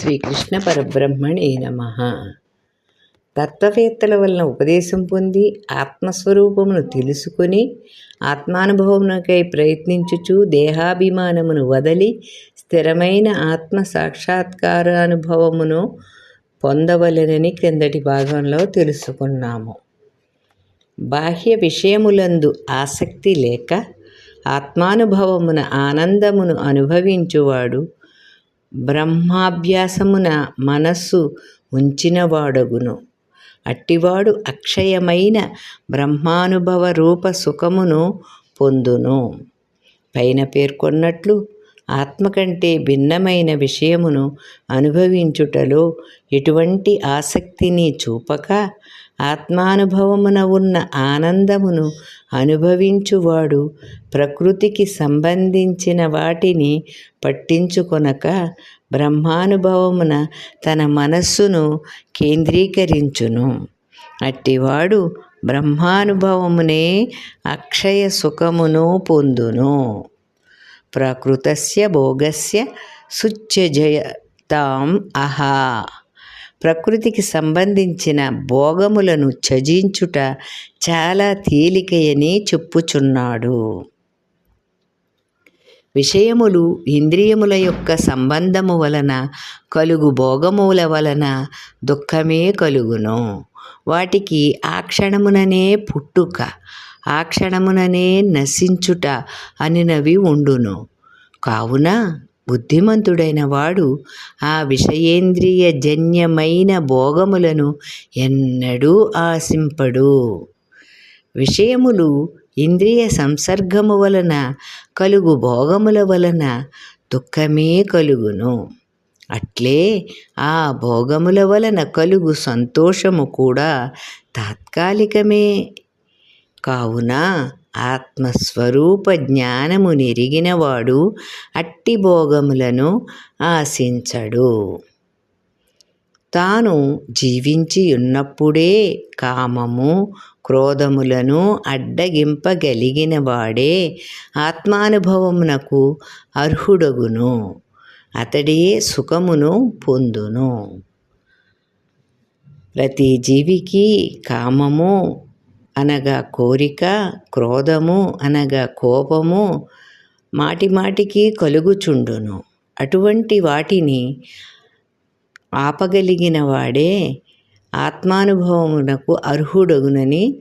శ్రీకృష్ణ పరబ్రహ్మణే నమ. తత్వవేత్తల వలన ఉపదేశం పొంది ఆత్మస్వరూపమును తెలుసుకొని ఆత్మానుభవమునకై ప్రయత్నించుచు దేహాభిమానమును వదలి స్థిరమైన ఆత్మ సాక్షాత్కారానుభవమును పొందవలెనని క్రిందటి భాగంలో తెలుసుకున్నాము. బాహ్య విషయములందు ఆసక్తి లేక ఆత్మానుభవమున ఆనందమును అనుభవించువాడు బ్రహ్మాభ్యాసమున మనస్సు ఉంచినవాడగును. అట్టివాడు అక్షయమైన బ్రహ్మానుభవ రూప సుఖమును పొందును. పైన పేర్కొన్నట్లు ఆత్మ కంటే భిన్నమైన విషయమును అనుభవించుటలో ఎటువంటి ఆసక్తిని చూపక ఆత్మానుభవమున ఉన్న ఆనందమును అనుభవించువాడు ప్రకృతికి సంబంధించిన వాటిని పట్టించుకొనక బ్రహ్మానుభవమున తన మనస్సును కేంద్రీకరించును. అట్టివాడు బ్రహ్మానుభవమునే అక్షయ సుఖమును పొందును. ప్రకృతస్య భోగస్య సుచ్యజయతాం అహా. ప్రకృతికి సంబంధించిన భోగములను త్యజించుట చాలా తేలికయని చెప్పుచున్నాడు. విషయములు ఇంద్రియముల యొక్క సంబంధము వలన కలుగు భోగముల వలన దుఃఖమే కలుగును. వాటికి ఆ క్షణముననే పుట్టుక ఆ క్షణముననే నశించుట అనినవి ఉండును. కావున బుద్ధిమంతుడైన వాడు ఆ విషయేంద్రియ జన్యమైన భోగములను ఎన్నడూ ఆశింపడు. విషయములు ఇంద్రియ సంసర్గము వలన కలుగు భోగముల వలన దుఃఖమే కలుగును. అట్లే ఆ భోగముల వలన కలుగు సంతోషము కూడా తాత్కాలికమే. కావున ఆత్మస్వరూప జ్ఞానము నెరిగినవాడు అట్టి భోగములను ఆశించడు. తాను జీవించి ఉన్నప్పుడే కామము క్రోధములను అడ్డగింపగలిగిన వాడే ఆత్మానుభవమునకు అర్హుడగును. అతడే సుఖమును పొందును. ప్రతి జీవికి కామము అనగా కోరిక క్రోధము అనగా కోపము మాటి మాటికి కలుగుచుండును. అటువంటి వాటిని ఆపగలిగిన వాడే ఆత్మానుభవమునకు అర్హుడగునని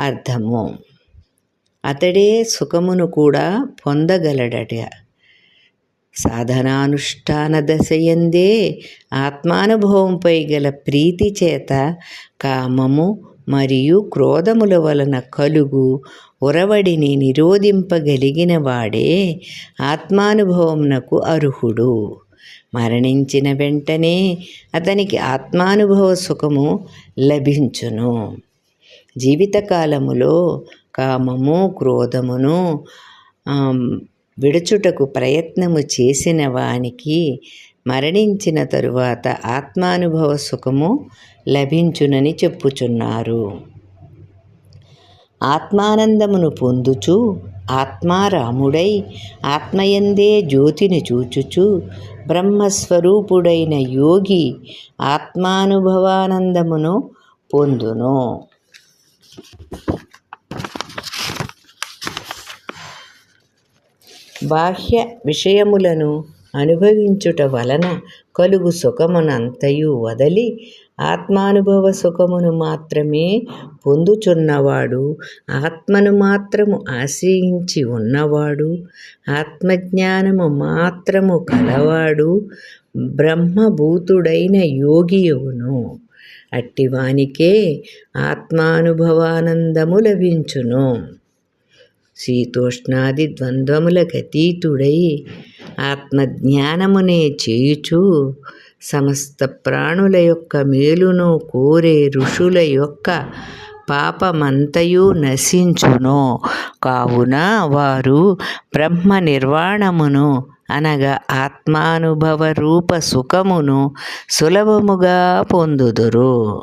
అర్థము. అతడే సుఖమును కూడా పొందగలడట. సాధనానుష్ఠాన దశయందే ఆత్మానుభవంపై గల ప్రీతి చేత కామము మరియు క్రోధముల వలన కలుగు ఉరవడిని నిరోధింపగలిగిన వాడే ఆత్మానుభవమునకు అర్హుడు. మరణించిన వెంటనే అతనికి ఆత్మానుభవ సుఖము లభించును. జీవితకాలములో కామము క్రోధమును విడుచుటకు ప్రయత్నము చేసిన వానికి మరణించిన తరువాత ఆత్మానుభవ సుఖము లభించునని చెప్పుచున్నారు. ఆత్మానందమును పొందుచు ఆత్మారాముడై ఆత్మయందే జ్యోతిని చూచుచు బ్రహ్మస్వరూపుడైన యోగి ఆత్మానుభవానందమును పొందును. బాహ్య విషయములను అనుభవించుట వలన కలుగు సుఖమునంతయు వదలి ఆత్మానుభవ సుఖమును మాత్రమే పొందుచున్నవాడు. ఆత్మను మాత్రము ఆశ్రయించి ఉన్నవాడు. ఆత్మజ్ఞానము మాత్రము కలవాడు. బ్రహ్మభూతుడైన యోగియును అట్టివానికే ఆత్మానుభవానందము లభించును. శీతోష్ణాది ద్వంద్వములకతీతుడై ఆత్మజ్ఞానమునే చేయుచూ సమస్త ప్రాణుల యొక్క మేలును కోరే ఋషుల యొక్క పాపమంతయు నశించును. కావున వారు బ్రహ్మ నిర్వాణమును అనగా ఆత్మానుభవ రూప సుఖమును సులభముగా పొందుదురు.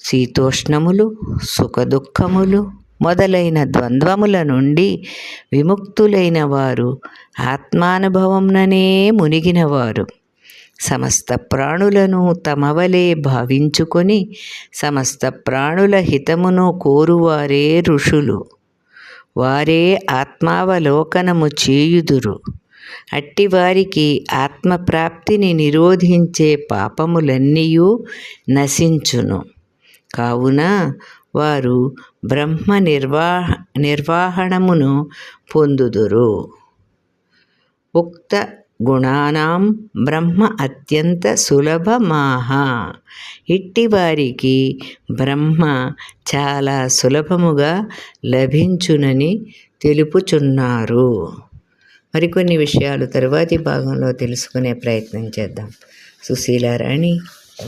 శీతోష్ణములు సుఖదుఖములు మొదలైన ద్వంద్వముల నుండి విముక్తులైన వారు ఆత్మానుభవంననే మునిగినవారు. సమస్త ప్రాణులను తమవలే భావించుకొని సమస్త ప్రాణుల హితమును కోరువారే ఋషులు. వారే ఆత్మావలోకనము చేయుదురు. అట్టివారికి ఆత్మప్రాప్తిని నిరోధించే పాపములన్నీయూ నశించును. కావున వారు బ్రహ్మ నిర్వాహ నిర్వాహణమును పొందుదురు. ఉక్త గుణానాం బ్రహ్మ అత్యంత సులభమాహ. ఇట్టివారికి బ్రహ్మ చాలా సులభముగా లభించునని తెలుపుచున్నారు. మరికొన్ని విషయాలు తరువాతి భాగంలో తెలుసుకునే ప్రయత్నం చేద్దాం. సుశీలారాణి